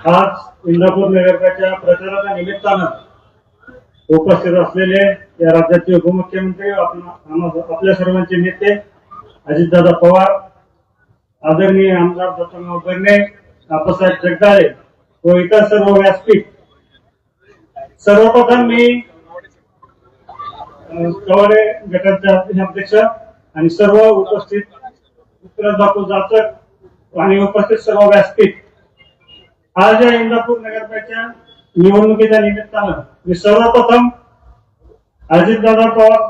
आज इंदापूर नगरकाच्या प्रचाराच्या निमित्तानं उपस्थित असलेले या राज्याचे उपमुख्यमंत्री आपल्या सर्वांचे नेते अजितदादा पवार आदरणीय आमदार दत्तराव बर्णे आप्पासाहेब जगदाळे व इतर सर्व व्यासपीठ. सर्वप्रथम मी कवाडे गटाचे अध्यक्ष आणि सर्व उपस्थित उत्तर बापू जाचक आणि उपस्थित सर्व व्यासपीठ आज या इंदापूर नगरपालिकेच्या निवडणुकीच्या निमित्तानं मी सर्वप्रथम अजितदादा पवार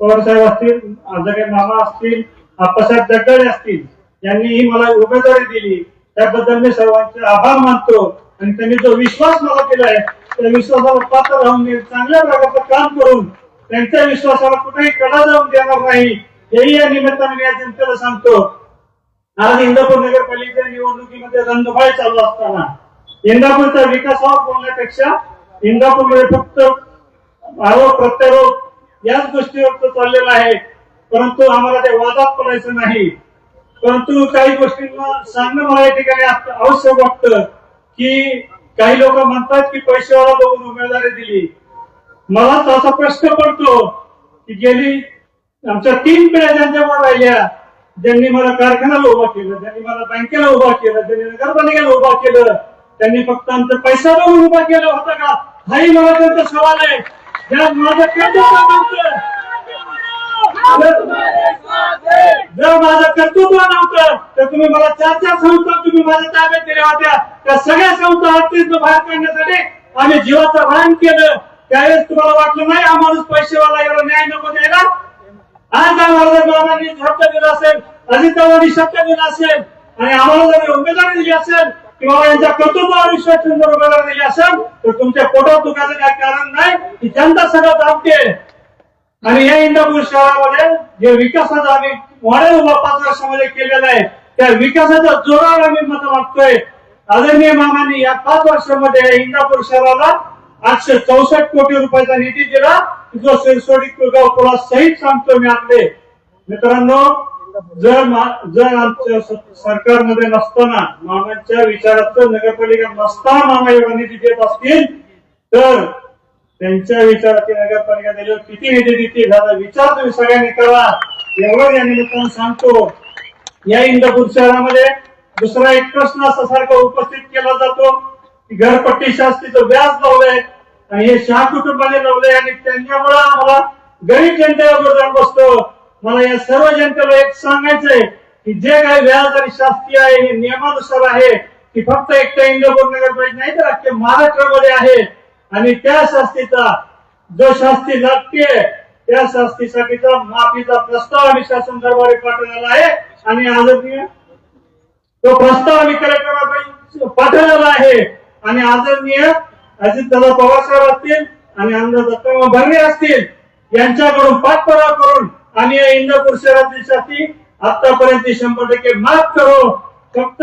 पवार साहेब असतील आदरणीय मामा असतील आप्पासाहेब जगदाळे असतील यांनी ही मला उमेदवारी दिली. त्याबद्दल मी सर्वांचे आभार मानतो आणि त्यांनी जो विश्वास मला दिलाय त्या विश्वासाला पात्र राहून मी चांगल्या प्रकारचं काम करून त्यांच्या विश्वासाला कुठेही कडा जाऊन देणार नाही हेही या निमित्ताने मी या जनतेला सांगतो. आज इंदापूर नगरपालिकेच्या निवडणुकीमध्ये रणधुमाळी चालू असताना इंदापूरचा विकास व्हावा बोलण्यापेक्षा इंदापूरमध्ये फक्त आरोप प्रत्यारोप याच गोष्टीवर चाललेला आहे. परंतु आम्हाला ते वादात पडायचं नाही. परंतु काही गोष्टींना सांगणं मला या ठिकाणी आवश्यक वाटतं की काही लोक म्हणतात की पैशावाला बघून उमेदवारी दिली. मला तर असा प्रश्न पडतो की गेली आमच्या तीन पिढ्या ज्यांच्यावर राहिल्या ज्यांनी मला कारखान्याला उभा केलं ज्यांनी मला बँकेला उभा केलं ज्यांनी नगरपालिकेला उभा केलं त्यांनी फक्त आमचा पैसा बघून उभा केला होता का? हाही मला त्यांचा सवाल आहे. ज्या माझं कर्तृत्व जर- माझं कर्तृत्व नव्हतं तर तुम्ही मला चार चार संस्था तुम्ही माझ्या ताब्यात दिल्या होत्या. त्या सगळ्या संस्था हत्तीतून बाहेर काढण्यासाठी आम्ही जीवाचं भान केलं. त्यावेळेस तुम्हाला वाटलं नाही हा माणूस पैसेवाला एवढा न्याय नको द्यायला? आज आम्हाला जर बाबांनी शब्द दिला असेल अजितदादांनी शब्द दिला असेल आणि आम्हाला जर उमेदवारी दिली असेल किंवा यांच्या कर्तृत्वावर विश्वास ठेवून दिली असेल तर तुमच्या पोटात दुखायचं काही कारण नाही. की जनता सगळं दाबते. आणि या इंदापूर शहरामध्ये जे विकासाचा आम्ही मॉडेल उभा पाच वर्षामध्ये केलेला आहे त्या विकासाच्या जोरावर आम्ही मत मागतोय. आदरणीय मामांनी या पाच वर्षामध्ये या इंदापूर शहराला आठशे चौसष्ट कोटी रुपयाचा निधी दिला. जो सिरसोडी कुलगाव पुला सहित सांगतो मी आपले. मित्रांनो जर जर आमच्या सरकारमध्ये नसताना मामांच्या विचाराचं नगरपालिका नसता मामा एवढा देत असतील तर त्यांच्या विचाराची नगरपालिका त्याच्यावर किती निधी देतील याचा विचार तुम्ही सगळ्यांनी करा. एवढं या निमित्तानं सांगतो. या इंदापूर शहरामध्ये दुसरा एक प्रश्न असा सारखा उपस्थित केला जातो की घरपट्टी शास्तीचं व्याज लावलंय आणि हे शहा कुटुंबाने लावलंय आणि त्यांच्यामुळे आम्हाला गरीब जनतेवर जाऊन बसतो. मला या सर्व जनतेला एक सांगायचंय की जे काही व्याज आणि शास्त्रीय आहे हे नियमानुसार आहे की फक्त एकटा इंदापूर नगरपालिका नाही तर अख्ख्या महाराष्ट्रामध्ये आहे. आणि त्या शास्तीचा जो शास्ती लागते त्या शास्तीसाठीचा माफीचा प्रस्ताव आम्ही शासन दरबारी पाठवलेला आहे. आणि आदरणीय तो प्रस्ताव आम्ही कलेक्टरला पाठवलेला आहे. आणि आदरणीय अजितदादा पवार साहेब असतील आणि आमदार दत्ता भरणे असतील यांच्याकडून पाठपुरावा करून आणि या इंदापूर शहरातील आतापर्यंत शंभर टक्के माफ करो. फक्त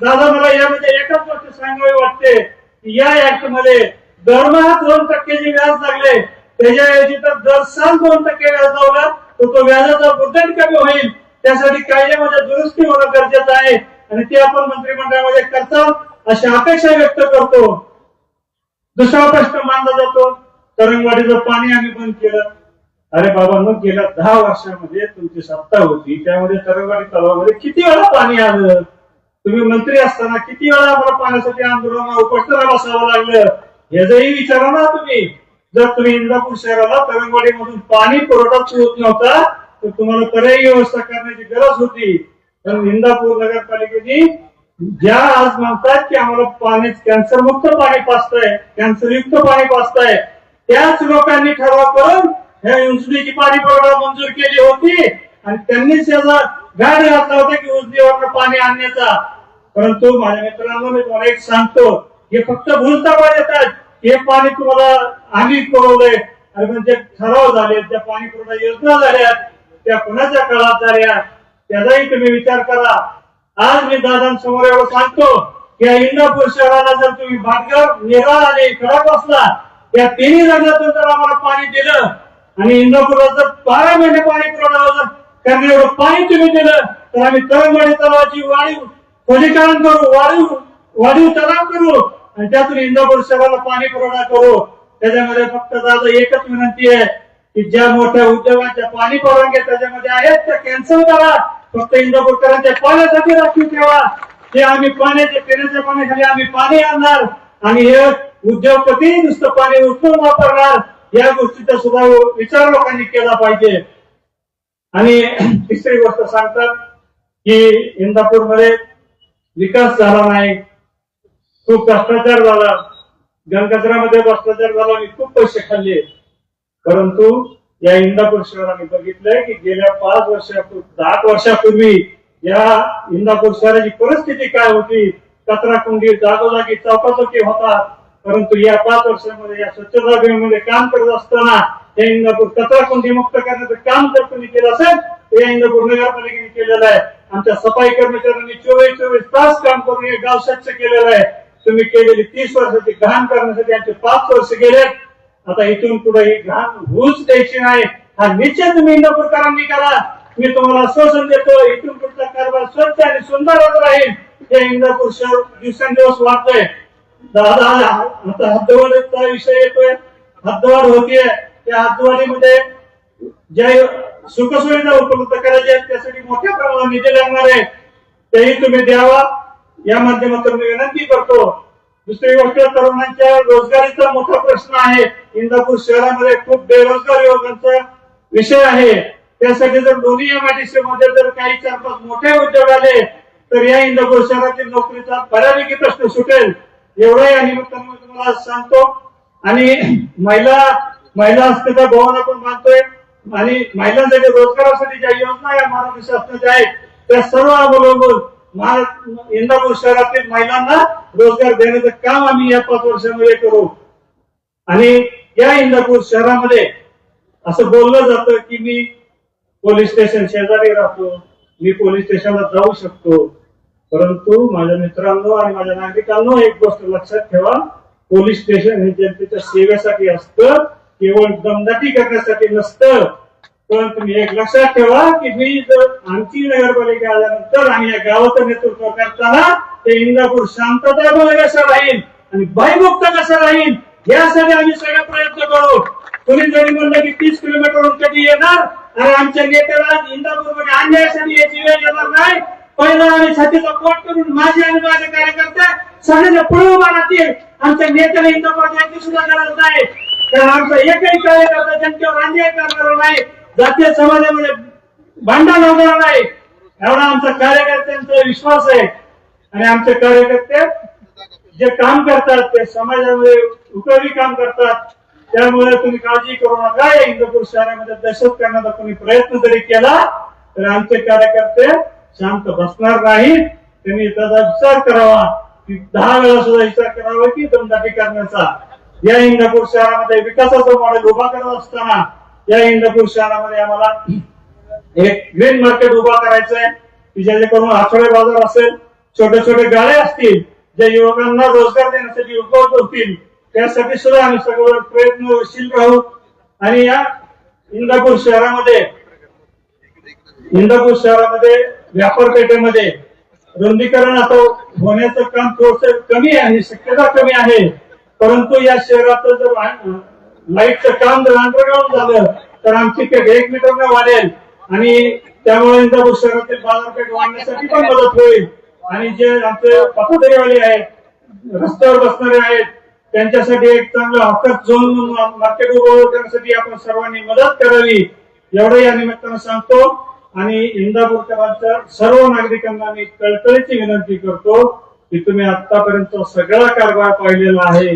दादा मला यामध्ये एकच गोष्ट सांगावी वाटते. की या ऍक्टमध्ये दरमहा दोन टक्के जे व्याज लागले त्याच्याऐवजी तर दर साल दोन टक्के व्याज लावला तर तो व्याजाचा मुद्दल कमी होईल. त्यासाठी कायद्यामध्ये दुरुस्ती होणं गरजेचं आहे. आणि ते आपण मंत्रिमंडळामध्ये करतो अशी अपेक्षा व्यक्त करतो. दुसरा प्रश्न मानला जातो. तरंगवाडीचं पाणी आम्ही बंद केलं. अरे बाबा मग गेल्या दहा वर्षामध्ये तुमची सत्ता होती त्यामध्ये तरंगवाडी तलावामध्ये किती वेळा पाणी आलं? तुम्ही मंत्री असताना किती वेळा आम्हाला पाण्यासाठी आंदोलन उपस्थित बसावं लागलं? याचाही विचारा ना तुम्ही. जर तुम्ही इंदापूर शहराला तरंगवाडी मधून पाणी पुरवठा होत नव्हता तर तुम्हाला पर्यायी व्यवस्था करण्याची गरज होती. पण इंदापूर नगरपालिकेने ज्या आज म्हणतात की आम्हाला पाणी कॅन्सर मुक्त पाणी पाचतंय कॅन्सर युक्त पाणी पाचतंय त्याच लोकांनी ठराव करून ह्या उजनीची पाणी पुरवठा मंजूर केली होती. आणि त्यांनीच याचा गाड घातला होता की उजनीवरनं पाणी आणण्याचा. परंतु माझ्या मित्रांनो मी तुम्हाला एक सांगतो. हे फक्त भूलताबा येतात. हे पाणी तुम्हाला आम्ही पुरवलंय. आणि म्हणजे ठराव झाले त्या पाणी पुरवठा योजना झाल्या त्या कुणाच्या काळात झाल्या त्याचाही तुम्ही विचार करा. आज मी दादांसमोर एवढं सांगतो की या इंदापूर शहराला जर तुम्ही भाटगर नेरा आणि खराब असला या तिन्ही जागातून जर आम्हाला पाणी दिलं आणि इंदापूरला जर बारा महिने पाणी पुरवठा जर कारण एवढं पाणी तुम्ही दिलं तर आम्ही तरंगवाडी तलावाची वाढीव खोलीकरण करू वाढीव वाढीव तलाव करू आणि त्यातून इंदापूर शहराला पाणी पुरवठा करू. त्याच्यामध्ये फक्त दादा एकच विनंती आहे की ज्या मोठ्या उद्योगांच्या पाणी परवानग्या त्याच्यामध्ये आहेत त्या कॅन्सल करा. फक्त इंदापूरकरांच्या पाण्यासाठी राखीव ठेवा. हे आम्ही पाण्याचे पिण्याच्या पाण्याखाली आम्ही पाणी आणणार आणि हे उद्योगपती नुसतं पाणी उचलून वापरणार. या गोष्टीचा सुद्धा विचार लोकांनी केला पाहिजे. आणि तिसरी गोष्ट सांगतात की इंदापूरमध्ये विकास झाला नाही. खूप भ्रष्टाचार झाला. गणकचऱ्यामध्ये भ्रष्टाचार झाला आणि खूप पैसे खाल्ले. परंतु या इंदापूर शहराने बघितलंय की गेल्या पाच वर्षापूर्वी दहा वर्षापूर्वी या इंदापूर शहराची परिस्थिती काय होती? कचरा कुंडी जागोजागी चौकाचौकी होता परंतु या पाच वर्षामध्ये या स्वच्छता अभियानामध्ये काम करत असताना या इंदापूर कचरा कोणती मुक्त करण्याचं काम जर तुम्ही केलं असेल तर या इंदापूर नगरपालिकेने केलेलं आहे. आमच्या सफाई कर्मचाऱ्यांनी चोवीस चोवीस तास काम करून हे गाव स्वच्छ केलेलं आहे. तुम्ही केलेली तीस वर्षाची घाण करण्यासाठी आमचे पाच वर्ष गेले. आता इथून पुढे ही घाण होऊच द्यायची नाही. हा निश्चय तुम्ही इंदापूरकरांनी करा. मी तुम्हाला आश्वासन देतो इथून पुढचा कारभार स्वच्छ आणि सुंदर राहील. हे इंदापूर शहर दिवसेंदिवस वाढतोय. दादा आता हद्दवाडीचा विषय येतोय? हद्दवाड होतीये त्या हद्दवाडीमध्ये ज्या सुखसुविधा उपलब्ध करायच्या आहेत त्यासाठी मोठ्या प्रमाणात निधी लागणार आहे. तेही तुम्ही द्यावा. या माध्यमातून मी विनंती करतो. दुसरी गोष्ट तरुणांच्या रोजगारीचा मोठा प्रश्न आहे. इंदापूर शहरामध्ये खूप बेरोजगार युवकांचा विषय आहे. त्यासाठी जर दोन्ही एमआयडीसी मध्ये जर काही चार पाच मोठे उद्योग आले तर या इंदापूर शहरातील नोकरीचा बऱ्यापैकी प्रश्न सुटेल. एवढं या निमित्तानं तुम्हाला सांगतो. आणि महिला महिला हस्तकला भवन आपण मानतोय आणि महिलांसाठी रोजगारासाठी ज्या योजना या महाराष्ट्र शासनाच्या आहेत त्या सर्व अवलंबून इंदापूर शहरातील महिलांना रोजगार देण्याचं काम आम्ही या पाच वर्षामध्ये करू. आणि या इंदापूर शहरामध्ये असं बोललं जातं की मी पोलीस स्टेशन शेजारी राहतो मी पोलीस स्टेशनला जाऊ शकतो. परंतु माझ्या मित्रांनो आणि माझ्या नागरिकांनो एक गोष्ट लक्षात ठेवा. पोलीस स्टेशन हे जनतेच्या सेवेसाठी असतं केवळ दमदाटी करण्यासाठी नसतं. पण तुम्ही एक लक्षात ठेवा की मी जर आमची नगरपालिका आल्यानंतर आम्ही या गावाचं नेतृत्व करताना ते इंदापूर शांतता कसं राहील आणि भयमुक्त कसं राहील यासाठी आम्ही सगळे प्रयत्न करू. कोणी जरी म्हणलं की तीस किलोमीटरवरून कधी येणार आणि आमच्या नेत्याला इंदापूरमध्ये आणण्यासाठी याची वेळ येणार नाही. पहिला आम्ही छातीचा पोट करून माझे आणि माझे कार्यकर्ते सगळ्यांना पुढे उभा राहतील. आमच्या नेत्याला इंदापूर यांची सुद्धा गरज नाही. कारण आमचा एकही कार्यकर्ता जनतेवर अन्याय करणार नाही. जातीय समाजामध्ये भांडा लावणार नाही. एवढा आमचा कार्यकर्त्यांचा विश्वास आहे. आणि आमचे कार्यकर्ते जे काम करतात ते समाजामध्ये उपयोगी काम करतात. त्यामुळे तुम्ही काळजी करू नका. या इंदापूर शहरामध्ये दहशत करण्याचा कोणी प्रयत्न जरी केला तर आमचे कार्यकर्ते शांत बसणार नाही त्यांनी त्याचा विचार करावा. की दहा वेळा सुद्धा विचार करावा की दमदाटी करण्याचा. या इंदापूर शहरामध्ये विकासाचं मॉडेल उभा करत असताना या इंदापूर शहरामध्ये आम्हाला एक ग्रीन मार्केट उभा करायचं आहे की जेणेकरून आठवडे बाजार असेल छोटे छोटे गाळे असतील ज्या युवकांना रोजगार देण्यासाठी उपलब्ध होतील त्यासाठी सुद्धा आम्ही सगळं प्रयत्नशील राहू. आणि या इंदापूर शहरामध्ये इंदापूर शहरामध्ये व्यापार पेठेमध्ये रुंदीकरण आता होण्याचं काम थोडस कमी आहे शक्यता कमी आहे. परंतु या शहराचं जर लाईटचं काम जर अंडरग्राऊंड झालं तर आमची पेठ एक मीटर वाढेल. आणि त्यामुळे इंदापूर शहरातील बाजारपेठ वाढण्यासाठी पण मदत होईल. आणि जे आमचे पथदरीवाले आहेत रस्त्यावर बसणारे आहेत त्यांच्यासाठी एक चांगलं हॉकर झोन मार्केट उभं करण्यासाठी आपण सर्वांनी मदत करावी. एवढं या निमित्तानं सांगतो. आणि इंदापूरकरांच्या सर्व नागरिकांना मी कळकळीची विनंती करतो की तुम्ही आतापर्यंत सगळा कारभार पाहिलेला आहे.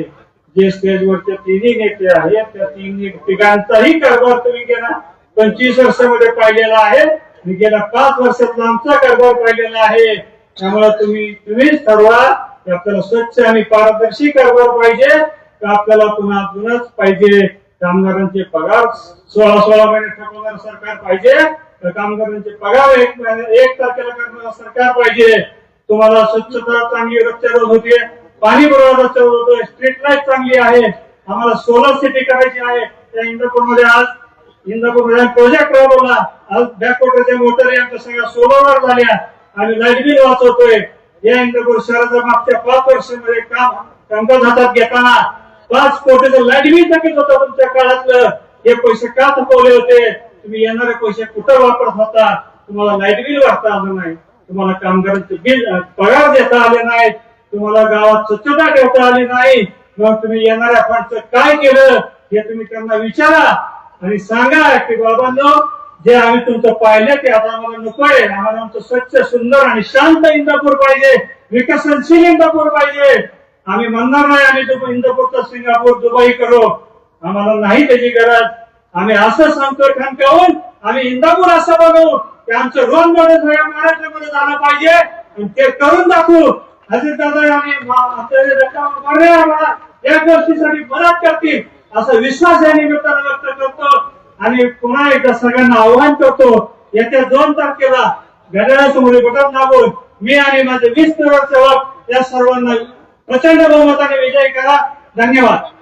जे स्टेजवरचे तिन्ही नेते आहेत त्या तिन्ही तिघांचाही कारभार तुम्ही गेला. पंचवीस वर्षामध्ये पाहिलेला आहे आणि गेल्या पाच वर्षातला आमचा कारभार पाहिलेला आहे. त्यामुळे तुम्ही तुम्हीच ठरवा की आपल्याला स्वच्छ आणि पारदर्शी कारभार पाहिजे का आपल्याला पुन्हा अजूनच पाहिजे. कामगारांचे पगार सोळा सोळा महिने ठरवणार सरकार पाहिजे. कामगारांचे पगार एक एक तारखेला करणारं सरकार पाहिजे. तुम्हाला स्वच्छता चांगली रस्त्यावर होते. पाणी बरोबर रस्त्यावर होतोय स्ट्रीट लाइट चांगली आहे. आम्हाला सोलर सिटी करायची आहे. त्या इंदापूरमध्ये आज इंदापूरमध्ये प्रोजेक्ट राबवला. आज बॅकवॉटरच्या मोटर यांच्या सगळ्या सोलरवर झाल्या. आम्ही लाइट बिल वाचवतोय. या इंदापूर शहराचं मागच्या पाच वर्षामध्ये काम कामकाज हातात घेताना पाच कोटीचं लाइट बिल थकीत होतं तुमच्या काळातलं. हे पैसे का थकवले होते? तुम्ही येणारे पैसे कुठं वापरत होता? तुम्हाला लाइट बिल वाटता आलं नाही. तुम्हाला कामगारांचे बिल पगार देता आले नाहीत. तुम्हाला गावात स्वच्छता ठेवता आली नाही. मग तुम्ही येणाऱ्या फंडचं काय केलं? हे तुम्ही त्यांना विचारा आणि सांगा की बाबांनो जे आम्ही तुमचं पाहिलं ते आता आम्हाला नकोय आम्हाला आमचं स्वच्छ सुंदर आणि शांत इंदापूर पाहिजे. विकसनशील इंदापूर पाहिजे. आम्ही म्हणणार नाही आम्ही इंदापूरचा सिंगापूर दुबई करू. आम्हाला नाही त्याची गरज. आम्ही असं सांगतोय ठणकावून आम्ही इंदापूर असं बघू की आमचं रोल मॉडेल सगळ्या महाराष्ट्रामध्ये झालं पाहिजे. आणि ते करून दाखवू. दादा आम्ही रक्कम आम्हाला. या गोष्टीसाठी मदत करतील असा विश्वास या निमित्तानं व्यक्त करतो. आणि पुन्हा एकदा सगळ्यांना आव्हान करतो. येत्या दोन तारखेला घड्याळासमोर बटन दाबून मी आणि माझे वीस नगरसेवक या सर्वांना प्रचंड बहुमताने विजय करा. धन्यवाद.